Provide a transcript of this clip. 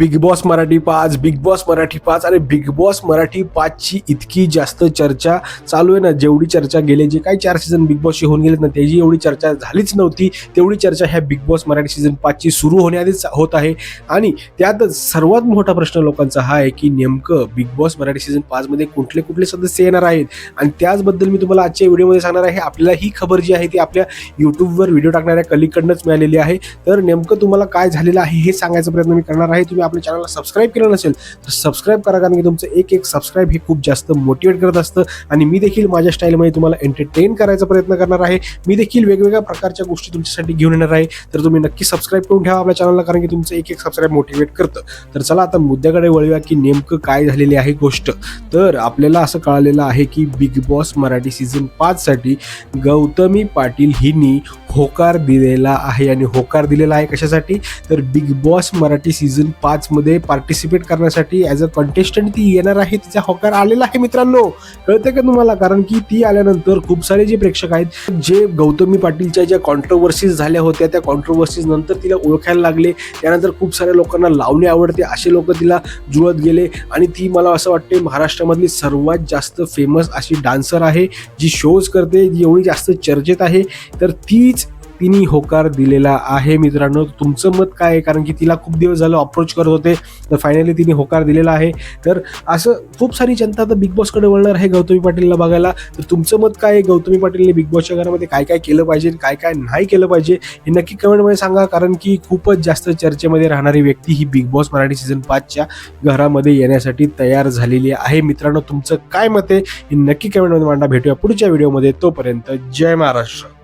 Big Boss Marathi पाच big Boss Marathi पाच आणि बिग बॉस मराठी पाचची इतकी जास्त चर्चा चालू आहे ना. जेवढी चर्चा गेले जे काही चार सीझन बिग बॉसची होऊन गेलेत ना त्याची एवढी चर्चा झालीच नव्हती. तेवढी चर्चा ह्या बिग बॉस मराठी सीझन पाचची सुरू होण्याआधीच होत आहे. आणि त्यातच सर्वात मोठा प्रश्न लोकांचा हा आहे की नेमकं बिग बॉस मराठी सीझन पाचमध्ये कुठले कुठले सदस्य येणार आहेत? आणि त्याचबद्दल मी तुम्हाला आजच्या व्हिडिओमध्ये सांगणार आहे. आपल्याला ही खबर जी आहे ती आपल्या यूट्यूबवर व्हिडिओ टाकणाऱ्या कलीकडनंच मिळालेली आहे. तर नेमकं तुम्हाला काय झालेलं आहे हे सांगायचा प्रयत्न मी करणार आहे. तुम्ही आपल्या चॅनलला सबस्क्राईब केलं नसेल तर सबस्क्राईब करा कारण की तुमचं एक एक सबस्क्राईब हे खूप जास्त मोटिवेट करत असतं. आणि मी देखील माझ्या स्टाईलमध्ये तुम्हाला एंटरटेन करायचा प्रयत्न करणार आहे. मी देखील वेगवेगळ्या प्रकारच्या गोष्टी तुमच्यासाठी घेऊन येणार आहे. तर तुम्ही नक्की सबस्क्राईब करून ठेवा आपल्या चॅनलला कारण की तुमचं एक एक सबस्क्राईब मोटिवेट करतं. तर चला आता मुद्द्याकडे वळूया की नेमकं काय झालेली आहे गोष्ट. तर आपल्याला असं कळालेलं आहे की बिग बॉस मराठी सीझन पाचसाठी गौतमी पाटील हिनी होकार दिलेला आहे आणि होकार दिलेला आहे कशासाठी? तर बिग बॉस मराठी सीझन पाचमध्ये पार्टिसिपेट करण्यासाठी ॲज अ कंटेस्टंट ती येणार आहे. तिचा होकार आलेला आहे मित्रांनो. कळते का तुम्हाला? कारण की ती आल्यानंतर खूप सारे जे प्रेक्षक आहेत जे गौतमी पाटीलच्या ज्या कॉन्ट्रोवर्सीज झाल्या होत्या त्या कॉन्ट्रोवर्सीज नंतर तिला ओळखायला लागले. त्यानंतर खूप साऱ्या लोकांना लावणे आवडते. असे लोक तिला जुळत गेले आणि ती मला असं वाटते महाराष्ट्रामधली सर्वात जास्त फेमस अशी डान्सर आहे जी शोज करते जी एवढी जास्त चर्चेत आहे. तर तीच तिने होकार दिलेला आहे मित्रांनो. तुमचं मत काय आहे? कारण की तिला खूप दिवस झालं अप्रोच करत होते तर फायनली तिने होकार दिलेला आहे. तर असं खूप सारी जनता आता बिग बॉसकडे वळणार आहे गौतमी पाटीलला बघायला. तर तुमचं मत काय आहे? गौतमी पाटीलने बिग बॉसच्या घरामध्ये काय काय केलं पाहिजे काय काय नाही केलं पाहिजे? हे नक्की कमेंटमध्ये सांगा कारण की खूपच जास्त चर्चेमध्ये राहणारी व्यक्ती ही बिग बॉस मराठी सीझन पाचच्या घरामध्ये येण्यासाठी तयार झालेली आहे. मित्रांनो तुमचं काय मत आहे? हे नक्की कमेंटमध्ये मांडा. भेटूया पुढच्या व्हिडिओमध्ये तोपर्यंत जय महाराष्ट्र.